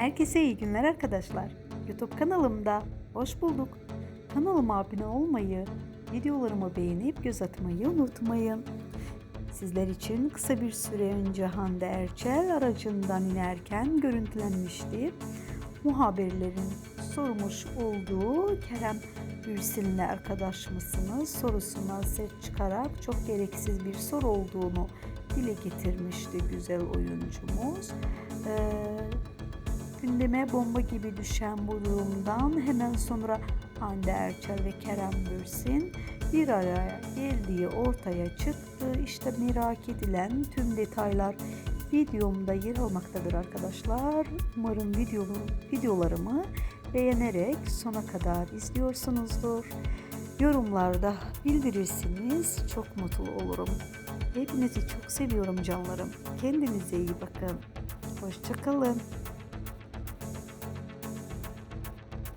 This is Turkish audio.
Herkese iyi günler arkadaşlar. YouTube kanalımda hoş bulduk. Kanalıma abone olmayı, videolarımı beğenip göz atmayı unutmayın. Sizler için kısa bir süre önce Hande Erçel aracından inerken görüntülenmişti. Muhabirlerin sormuş olduğu Kerem Bürsin'le arkadaş mısınız sorusuna ses çıkarak çok gereksiz bir soru olduğunu dile getirmişti güzel oyuncumuz. Ee, gündeme bomba gibi düşen bu durumdan hemen sonra Hande Erçel ve Kerem Bürsin bir araya geldiği ortaya çıktı. İşte merak edilen tüm detaylar videomda yer almaktadır arkadaşlar. Umarım videomu, videolarımı beğenerek sona kadar izliyorsunuzdur. Yorumlarda bildirirsiniz. Çok mutlu olurum. Hepinizi çok seviyorum canlarım. Kendinize iyi bakın. Hoşçakalın.